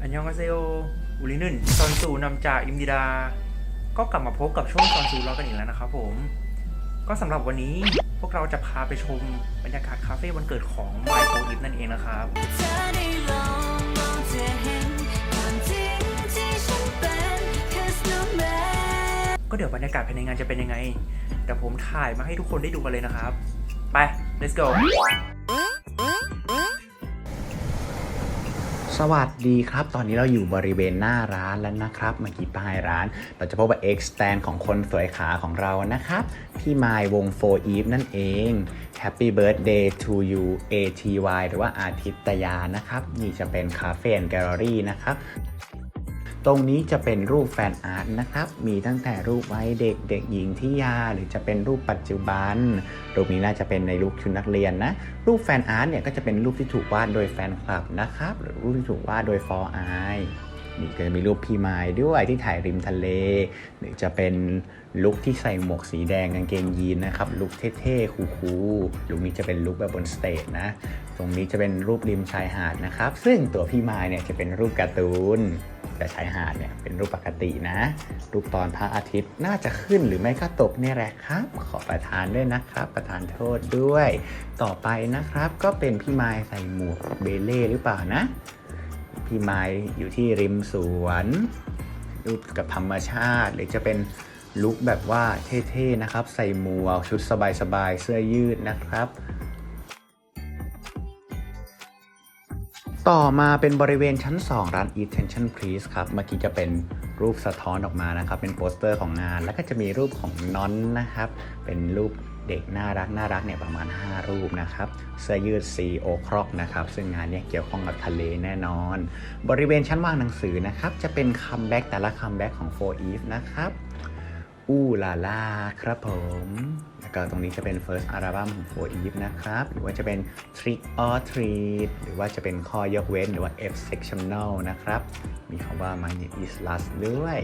อันยองอาเซโออุรินึนซอนซูนำจากอิมดิดา ก็กลับมาพบกับช่วงซอนซูรอกันอีกแล้วนะครับผม ก็สำหรับวันนี้พวกเราจะพาไปชมบรรยากาศคาเฟ่วันเกิดของไมโครอิฟนั่นเองนะครับ เดี๋ยวบรรยากาศภายในงานจะเป็นยังไงเดี๋ยวผมถ่ายมาให้ทุกคนได้ดูกันเลยนะครับ ไป let's go สวัสดีครับ ตอนนี้เราอยู่บริเวณหน้าร้านแล้วนะครับ เมื่อกี้ป้ายร้าน เราจะพบว่า X stand ของคนสวยขาของเรานะครับ พี่ไมายวง4 Eve นั่นเอง Happy Birthday to you ATY หรือว่าอาทิตยานะครับ นี่จะเป็นคาเฟ่แกลเลอรี่นะครับ ตรงนี้จะเป็นรูปแฟนอาร์ตนะครับ มีตั้งแต่รูปไว้เด็กเด็กหญิงที่ยา หรือจะเป็นรูปปัจจุบัน รูปนี้น่าจะเป็นในลุคชุดนักเรียนนะ รูปแฟนอาร์ตเนี่ยก็จะเป็นรูปที่ถูกวาดโดยแฟนคลับนะครับ หรือรูปที่ถูกวาดโดยฟอร์ไอนี่ก็จะมีรูปพี่ไม้ด้วยที่ถ่ายริมทะเล หรือจะเป็นลุคที่ใส่หมวกสีแดงกางเกงยีนนะครับลุคเท่ๆ คูลๆลุคนี้จะเป็นลุคแบบบนสเตจนะ ตรงนี้จะเป็นรูปริมชายหาดนะครับ ซึ่งตัวพี่ไม้เนี่ยจะเป็นรูปการ์ตูน แต่ชายหาดเนี่ยเป็นรูปปกตินะ รูปตอนพระอาทิตย์น่าจะขึ้นหรือไม่ก็ตกนี่แหละครับ ขอประทานด้วยนะครับ ประทานโทษด้วย ต่อไปนะครับ ก็เป็นพี่ไม้ใส่หมวกเบเล่หรือเปล่านะ พี่ไม้อยู่ที่ริมสวนรูปกับธรรมชาติ หรือจะเป็นลุคแบบว่าเท่ๆนะครับ ใส่หมวกชุดสบายๆเสื้อยืดนะครับ ต่อมาเป็นบริเวณชั้น 2 ร้าน Attention Please ครับ เมื่อกี้จะเป็นรูปสะท้อนออกมานะครับ เป็นโปสเตอร์ของงาน แล้วก็จะมีรูปของน้อนนะครับ เป็นรูปเด็กน่ารักน่ารักเนี่ยประมาณ 5 รูปนะครับเสื้อยืดสีโอครอกนะครับ ซึ่งงานเนี่ยเกี่ยวข้องกับทะเลแน่นอน บริเวณชั้นวางหนังสือนะครับ จะเป็นคัมแบ็กแต่ละคัมแบ็กของ 4 Eve นะครับ อู้ลาลาครับผม แล้วก็ตรงนี้จะเป็น first album ของ4 Eve นะครับ หรือว่าจะเป็น trick or treat หรือว่าจะเป็นข้อยกเว้นหรือว่า F sectional นะครับ มีคำว่า my name is last ด้วย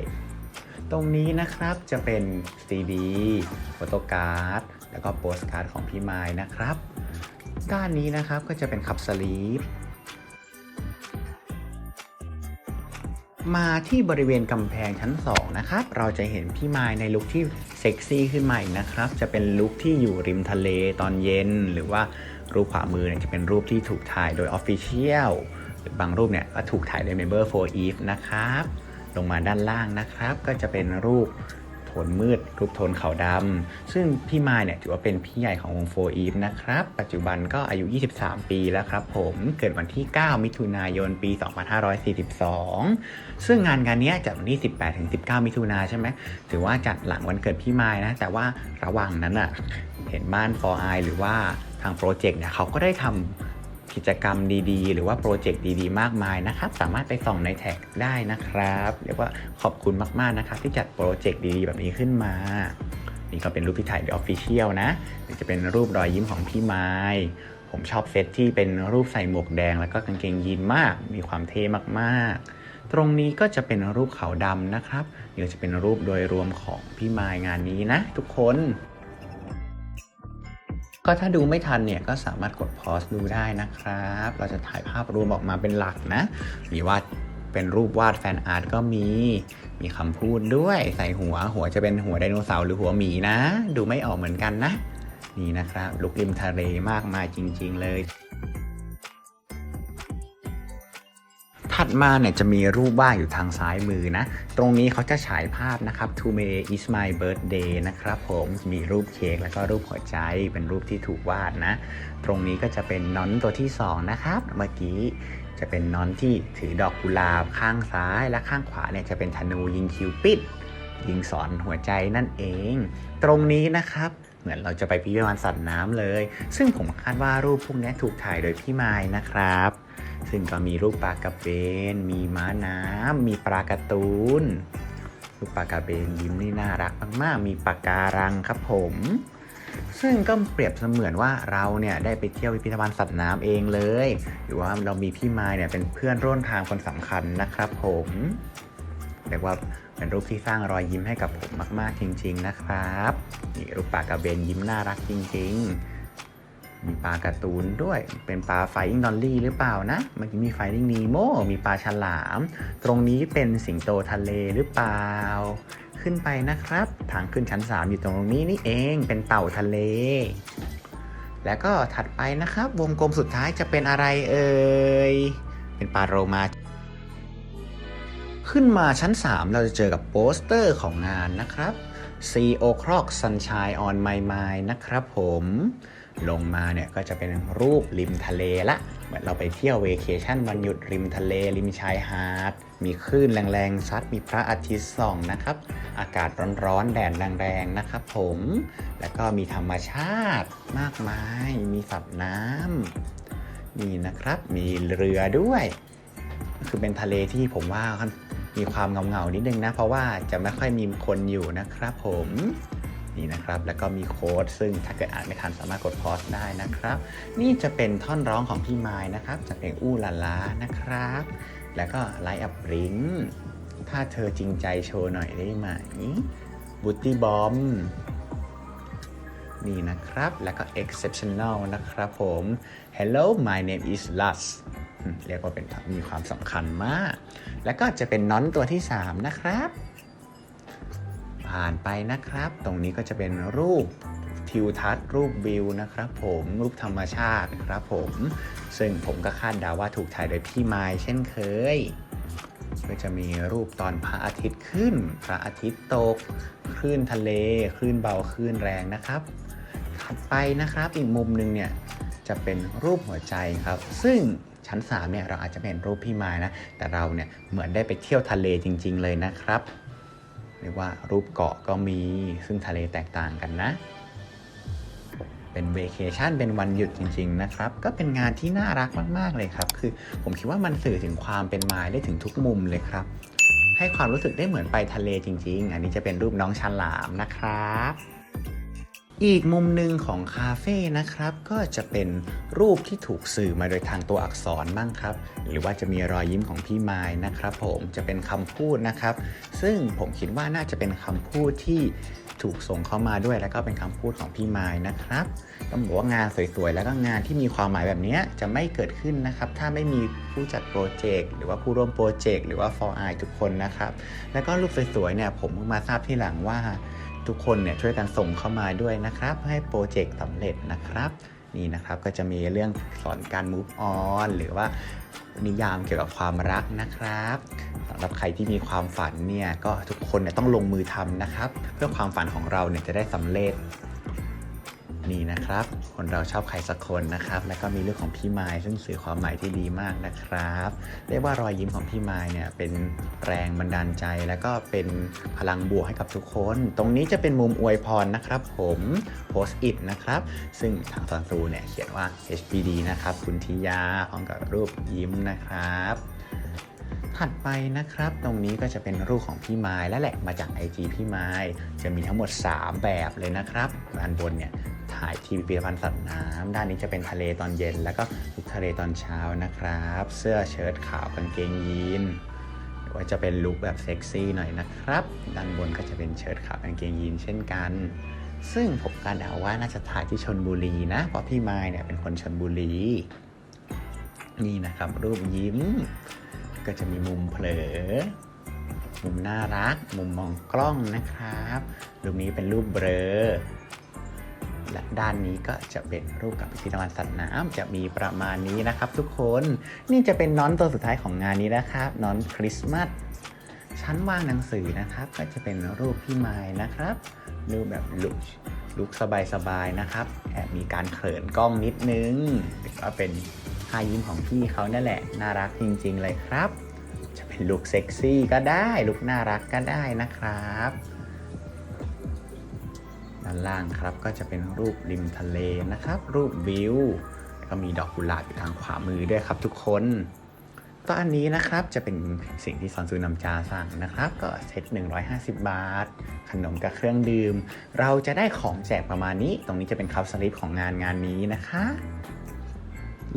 ตรงนี้นะครับจะเป็น CD โฟโต้การ์ด แล้วก็โปสการ์ดของพี่ไม้นะครับ ด้านนี้นะครับก็จะเป็นคับสลีป มาที่บริเวณกำแพงชั้น 2 นะครับ เราจะเห็นพี่ไม้ในลุคที่เซ็กซี่ขึ้นใหม่นะครับ จะเป็นลุคที่อยู่ริมทะเลตอนเย็น หรือว่ารูปขวามือเนี่ยจะเป็นรูปที่ถูกถ่ายโดยออฟฟิเชียลหรือบางรูปเนี่ยก็ถูกถ่ายโดย Member for Eve นะครับ ลงมาด้านล่างนะครับ ก็จะเป็นรูป นมืดรูปโทนขาวดำซึ่งพี่ไม้เนี่ยถือว่าเป็นพี่ใหญ่ของวงโฟอีฟนะครับ ปัจจุบันก็อายุ 23 ปีแล้วครับผมเกิดวันที่ 9 มิถุนายนปี 2542 ซึ่งงานงานนี้จัดวันที่ 18ถึง19 มิถุนาใช่ไหมถือว่าจัดหลังวันเกิดพี่ไม้นะ แต่ว่าระหว่างนั้นอะเห็นบ้าน for i หรือว่าทางโปรเจกต์เนี่ยเขาก็ได้ทำ กิจกรรมดีๆ หรือว่าโปรเจกต์ดีๆ มากมายนะครับ สามารถไปส่องในแท็กได้นะครับเรียกว่าขอบคุณมากๆนะครับที่จัดโปรเจกต์ดีๆ แบบนี้ขึ้นมา นี่ก็เป็นรูปที่ถ่ายโดยออฟฟิเชียลนะนี่จะเป็นรูปรอยยิ้มของพี่ไม้ผมชอบเซตที่เป็นรูปใส่หมวกแดง แล้วก็กางเกงยีนมาก มีความเท่มากๆตรงนี้ก็จะเป็นรูปขาวดำนะครับนี่ก็จะเป็นรูปโดยรวมของพี่ไม้งานนี้นะทุกคน ก็ถ้าดูไม่ทันเนี่ยก็สามารถกดพอสดูได้นะครับ เราจะถ่ายภาพรวมออกมาเป็นหลักนะ มีวาดเป็นรูปวาดแฟนอาร์ตก็มี มีคำพูดด้วยใส่หัว หัวจะเป็นหัวไดโนเสาร์หรือหัวหมีนะ ดูไม่ออกเหมือนกันนะ นี่นะครับ ลุกริมทะเลมากมายจริง ๆ เลย ถัดมาเนี่ยจะมีรูปวาดอยู่ทางซ้ายมือนะ ตรงนี้เขาจะฉายภาพนะครับ Today is my birthday นะครับผมมีรูปเค้กแล้วก็รูปหัวใจเป็นรูปที่ถูกวาดนะ ตรงนี้ก็จะเป็นน้อนตัวที่ 2 นะครับ เมื่อกี้จะเป็นน้อนที่ถือดอกกุหลาบข้างซ้ายและข้างขวาเนี่ยจะเป็นธนูยิงคิวปิด ยิงสอนหัวใจนั่นเอง ตรงนี้นะครับเหมือนเราจะไปพิพิธภัณฑ์สัตว์น้ำเลย ซึ่งผมคาดว่ารูปพวกนี้ถูกถ่ายโดยพี่ไม้นะครับ ซึ่งก็มีรูปปลากระเบน มีม้าน้ำ มีปลาการ์ตูน รูปปลากระเบนยิ้มนี่น่ารักมากๆ มีปากการังครับผม ซึ่งก็เปรียบเสมือนว่าเราเนี่ยได้ไปเที่ยวพิพิธภัณฑ์สัตว์น้ำเองเลย หรือว่าเรามีพี่ไม้เนี่ยเป็นเพื่อนร่วมทางคนสำคัญนะครับผมเรียกว่าเป็นรูปที่สร้างรอยยิ้มให้กับผมมาก ๆ จริง ๆ นะครับ นี่รูปปลากระเบนยิ้มน่ารักจริง ๆ มีปลาการ์ตูนด้วย เป็นปลาไฟอิงดอลลี่หรือเปล่านะ เมื่อกี้มีไฟอิงนีโมมีปลาฉลาม ตรงนี้เป็นสิงโตทะเลหรือเปล่า ขึ้นไปนะครับ ทางขึ้นชั้น 3 อยู่ตรงนี้นี่เอง เป็นเต่าทะเล แล้วก็ถัดไปนะครับ วงกลมสุดท้ายจะเป็นอะไรเอ่ย เป็นปลาโรมาขึ้นมาชั้น 3 เราจะเจอกับโปสเตอร์ของงานนะครับ See O'Clock Sunshine on My Mind นะครับผม ลงมาเนี่ยก็จะเป็นรูปริมทะเลละเหมือนเราไปเที่ยวเวเคชั่นวันหยุดริมทะเล ริมชายหาด มีคลื่นแรงๆซัดมีพระอาทิตย์ส่องนะครับ อากาศร้อนๆแดดแรงๆนะครับผม แล้วก็มีธรรมชาติมากมาย มีสับน้ำนี่นะครับ มีเรือด้วย คือเป็นทะเลที่ผมว่ามีความเงาๆนิดนึงนะ เพราะว่าจะไม่ค่อยมีคนอยู่นะครับผม นี่นะครับ แล้วก็มีโค้ดซึ่งถ้าเกิดอ่านไม่ทันสามารถกดพอสได้นะครับ นี่จะเป็นท่อนร้องของพี่ไม้นะครับ จากเพลงอู้ลาลานะครับ แล้วก็ไลท์อัพริงถ้าเธอจริงใจโชว์หน่อยได้ไหมบูตี้บอมนี่นะครับ แล้วก็ exceptional นะครับผม hello my name is Lus อืมเรียกว่าเป็นมีความสำคัญมาก แล้วก็จะเป็นน้อนตัวที่ 3 นะครับ ผ่านไปนะครับ ตรงนี้ก็จะเป็นรูปทิวทัศน์รูปวิวนะครับผมรูปธรรมชาตินะครับผม ซึ่งผมก็คาดเดาว่าถูกถ่ายโดยพี่ไม้เช่นเคย ก็จะมีรูปตอนพระอาทิตย์ขึ้น พระอาทิตย์ตกคลื่นทะเลคลื่นเบาคลื่นแรงนะครับถัดไปนะครับอีกมุมหนึ่งเนี่ยจะเป็นรูปหัวใจครับ ซึ่งชั้น3เนี่ยเราอาจจะเป็นรูปพี่ไม้นะแต่เราเนี่ยเหมือนได้ไปเที่ยวทะเลจริง ๆ เลยนะครับ เรียกว่ารูปเกาะก็มีซึ่งทะเลแตกต่างกันนะ เป็นเวเคชันเป็นวันหยุดจริง ๆ นะครับ ก็เป็นงานที่น่ารักมาก ๆ เลยครับ คือผมคิดว่ามันสื่อถึงความเป็นมาได้ถึงทุกมุมเลยครับ ให้ความรู้สึกได้เหมือนไปทะเลจริง ๆ อันนี้จะเป็นรูปน้องฉลามนะครับ อีกมุมหนึ่งของคาเฟ่นะครับ ก็จะเป็นรูปที่ถูกสื่อมาโดยทางตัวอักษรบ้างครับ หรือว่าจะมีรอยยิ้มของพี่ไม้นะครับ ผมจะเป็นคำพูดนะครับ ซึ่งผมคิดว่าน่าจะเป็นคำพูดที่ถูกส่งเข้ามาด้วย แล้วก็เป็นคำพูดของพี่ไม้นะครับต้องบอกว่างานสวยๆ แล้วก็งานที่มีความหมายแบบนี้จะไม่เกิดขึ้นนะครับ ถ้าไม่มีผู้จัดโปรเจกต์หรือว่าผู้ร่วมโปรเจกต์หรือว่า for i ทุกคนนะครับแล้วก็รูปสวยๆเนี่ยผมเพิ่งมาทราบที่หลังว่า ทุกคนเนี่ยช่วยกันส่งเข้ามาด้วยนะครับ ให้โปรเจกต์สำเร็จนะครับ นี่นะครับก็จะมีเรื่องสอนการ move on หรือว่านิยามเกี่ยวกับความรักนะครับสำหรับใครที่มีความฝันเนี่ยก็ทุกคนเนี่ยต้องลงมือทำนะครับ เพื่อความฝันของเราเนี่ยจะได้สำเร็จ นี่นะครับ คนเราชอบใครสักคนนะครับ แล้วก็มีเรื่องของพี่ไม้ซึ่งสื่อความหมายที่ดีมากนะครับ เรียกว่ารอยยิ้มของพี่ไม้เนี่ยเป็นแรงบันดาลใจ แล้วก็เป็นพลังบวกให้กับทุกคน ตรงนี้จะเป็นมุมอวยพรนะครับ ผมโพสต์อิทนะครับ ซึ่งทางซอนซูเนี่ยเขียนว่า HBD นะครับ คุณทิยาพร้อมกับรูปยิ้มนะครับถัดไปนะครับ ตรงนี้ก็จะเป็นรูปของพี่ไม้และแหละมาจาก IG พี่ไม้จะมีทั้งหมด 3 แบบเลยนะครับด้านบนเนี่ย ถ่ายที่พิพิธภัณฑ์สัตว์น้ำด้านนี้จะเป็นทะเลตอนเย็น แล้วก็ลุกทะเลตอนเช้านะครับ เสื้อเชิ้ตขาวกางเกงยีนหรือว่าจะเป็นลุคแบบเซ็กซี่หน่อยนะครับ ด้านบนก็จะเป็นเชิ้ตขาวกางเกงยีนเช่นกัน ซึ่งผมคาดเดาว่าน่าจะถ่ายที่ชนบุรีนะ เพราะพี่ไม้เนี่ยเป็นคนชนบุรี นี่นะครับ รูปยิ้ม ก็จะมีมุมเผลอมุมน่ารัก มุมมองกล้องนะครับ รูปนี้เป็นรูปเบลอ และด้านนี้ก็จะเป็นรูปกับพิพิธภัณฑ์สัตว์น้ำจะมีประมาณนี้นะครับ ทุกคนนี่จะเป็นน้อนตัวสุดท้ายของงานนี้นะครับน้อนคริสต์มาสชั้นวางหนังสือนะครับ ก็จะเป็นรูปพี่ไม้นะครับรูปแบบลุกลุกสบายๆนะครับแอบมีการเขินกล้องนิดนึงหรือว่าเป็นท่ายิ้มของพี่เขานั่นแหละ น่ารักจริง ๆ เลยครับ จะเป็นลุคเซ็กซี่ก็ได้ลุคน่ารักก็ได้นะครับ ด้านล่างครับก็จะเป็นรูปริมทะเลนะครับ รูปวิวแล้วก็มีดอกกุหลาบอยู่ทางขวามือด้วยครับทุกคนตอนนี้นะครับจะเป็นสิ่งที่ซอนซูนำจาสั่งนะครับ ก็เซต150 บาท ขนมกับเครื่องดื่ม เราจะได้ของแจกประมาณนี้ ตรงนี้จะเป็นคัพสลิปของงานงานนี้นะคะ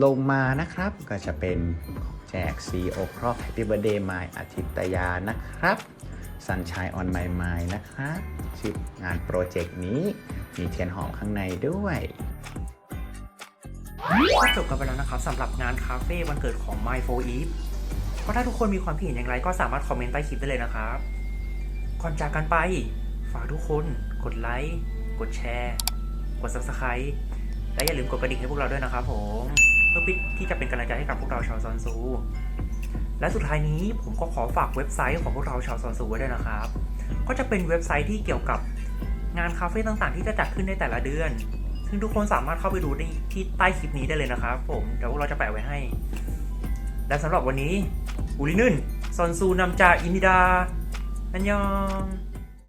ลงมานะครับก็จะเป็นแจก CEO ครอบ Happy Birthday My อาทิตยานะครับ Sunshine on My Mind นะคะชื่องานโปรเจกต์นี้มีเทียนหอมข้างในด้วยก็จบกันไปแล้วนะครับสำหรับงานคาเฟ่วันเกิดของ My 4 Eve ก็ถ้าทุกคนมีความคิดเห็นอย่างไรก็สามารถคอมเมนต์ใต้คลิปได้เลยนะครับ ก่อนจากกันไป ฝากทุกคนกดไลค์ กดแชร์ กด Subscribe และอย่าลืมกดกระดิ่งให้พวกเราด้วยนะครับผม เพื่อที่จะเป็นกำลังใจให้กับพวกเราชาวซอนซู และสุดท้ายนี้ผมก็ขอฝากเว็บไซต์ของพวกเราชาวซอนซูไว้ด้วยนะครับ ก็จะเป็นเว็บไซต์ที่เกี่ยวกับงานคาเฟ่ต่างๆ ที่จะจัดขึ้นในแต่ละเดือน ซึ่งทุกคนสามารถเข้าไปดูได้ที่ใต้คลิปนี้ได้เลยนะครับผม เดี๋ยวพวกเราจะแปะไว้ให้ และสำหรับวันนี้อุลินึนซอนซูนำจาอินิดาอันยอง